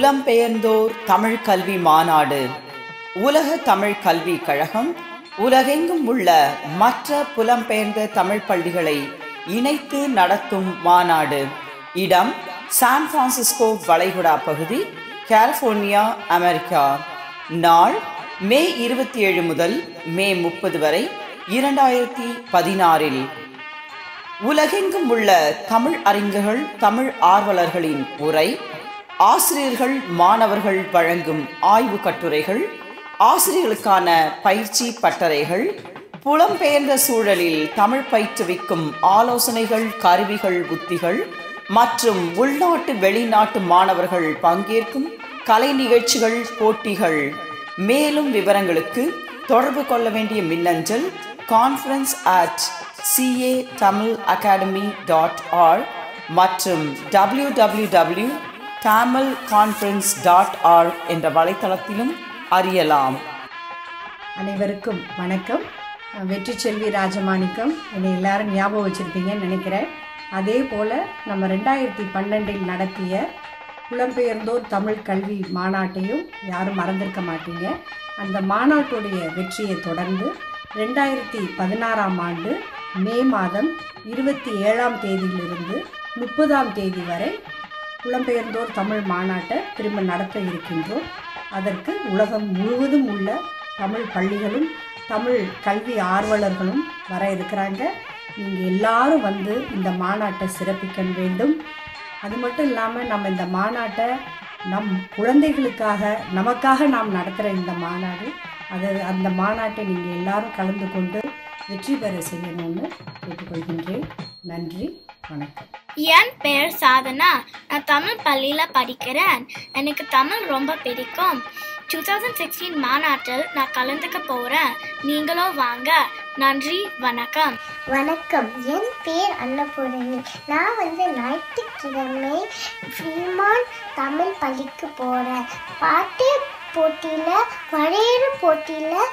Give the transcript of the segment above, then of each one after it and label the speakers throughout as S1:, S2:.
S1: புலம்பெயர்ந்தோர் தமிழ் கல்வி மாநாடு. உலக தமிழ் கல்வி கழகம் உலகெங்கும் உள்ள மற்ற புலம்பெயர்ந்த தமிழ் பள்ளிகளை இணைத்து நடத்தும் மாநாடு. இடம் சான் பிரான்சிஸ்கோ வளைகுடா பகுதி கலிபோர்னியா அமெரிக்கா. நாள் மே இருபத்தி ஏழு முதல் மே முப்பது வரை இரண்டாயிரத்தி பதினாறில். உலகெங்கும் உள்ள தமிழ் அறிஞர்கள் தமிழ் ஆர்வலர்களின் உரை ஆசிரியர்கள் மாணவர்கள் வழங்கும் ஆய்வு கட்டுரைகள் ஆசிரியர்களுக்கான பயிற்சி பட்டறைகள் புலம்பெயர்ந்த சூழலில் தமிழ் பயிற்றுவிக்கும் ஆலோசனைகள் கருவிகள் உத்திகள் மற்றும் உள்நாட்டு வெளிநாட்டு மாணவர்கள் பங்கேற்கும் கலை நிகழ்ச்சிகள் போட்டிகள். மேலும் விவரங்களுக்கு தொடர்பு கொள்ள வேண்டிய மின்னஞ்சல் conference at CA Tamil academy dot org மற்றும் W W W Tamil conference dot org என்ற வலைத்தளத்திலும் அறியலாம்.
S2: அனைவருக்கும் வணக்கம். வெற்றி செல்வி ராஜமாணிக்கம். என்னை எல்லாரும் ஞாபகம் வச்சுருப்பீங்கன்னு நினைக்கிறேன். அதே போல் நம்ம ரெண்டாயிரத்தி பன்னெண்டில் நடத்திய புலம்பெயர்ந்தோர் தமிழ் கல்வி மாநாட்டையும் யாரும் மறந்திருக்க மாட்டீங்க. அந்த மாநாட்டுடைய வெற்றியை தொடர்ந்து ரெண்டாயிரத்தி பதினாறாம் ஆண்டு மே மாதம் இருபத்தி ஏழாம் தேதியிலிருந்து முப்பதாம் தேதி வரை புலம்பெயர்ந்தோர் தமிழ் மாநாட்டை திரும்ப நடத்த இருக்கின்றோம். அதற்கு உலகம் முழுவதும் உள்ள தமிழ் பள்ளிகளும் தமிழ் கல்வி ஆர்வலர்களும் வர இருக்கிறாங்க. நீங்கள் எல்லாரும் வந்து இந்த மாநாட்டை சிறப்பிக்க வேண்டும். அது மட்டும் இல்லாமல் நம்ம இந்த மாநாட்டை நம் குழந்தைகளுக்காக நமக்காக நாம் நடத்துகிற இந்த மாநாடு அது அந்த மாநாட்டை நீங்கள் எல்லாரும் கலந்து கொண்டு வெற்றி பெற செய்யணும்னு கேட்டுக்கொள்கின்றேன். நன்றி வணக்கம்.
S3: என் பெயர் சாதனா. நான் தமிழ் பள்ளியில் படிக்கிறேன். எனக்கு தமிழ் ரொம்ப பிடிக்கும். டூ தௌசண்ட் சிக்ஸ்டீன் மாநாட்டில் நான் கலந்துக்க போகிறேன் நீங்களும் வாங்க. நன்றி வணக்கம்.
S4: வணக்கம். என் பேர் அன்னபூரணி. நான் வந்து ஞாயிற்றுக்கிழமை ஃப்ரீமான் தமிழ் பள்ளிக்கு போகிறேன் பாட்டு போட்டியில் வரையிற போட்டியில்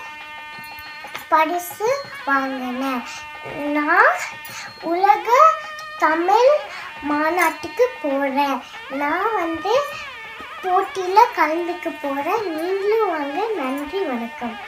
S4: பரிசு வாங்கினேன். நான் உலக தமிழ் மாநாட்டுக்கு போகிறேன் நான் வந்து போட்டியில் கலந்துக்க போகிறேன் நீங்களும் வாங்க. நன்றி வணக்கம்.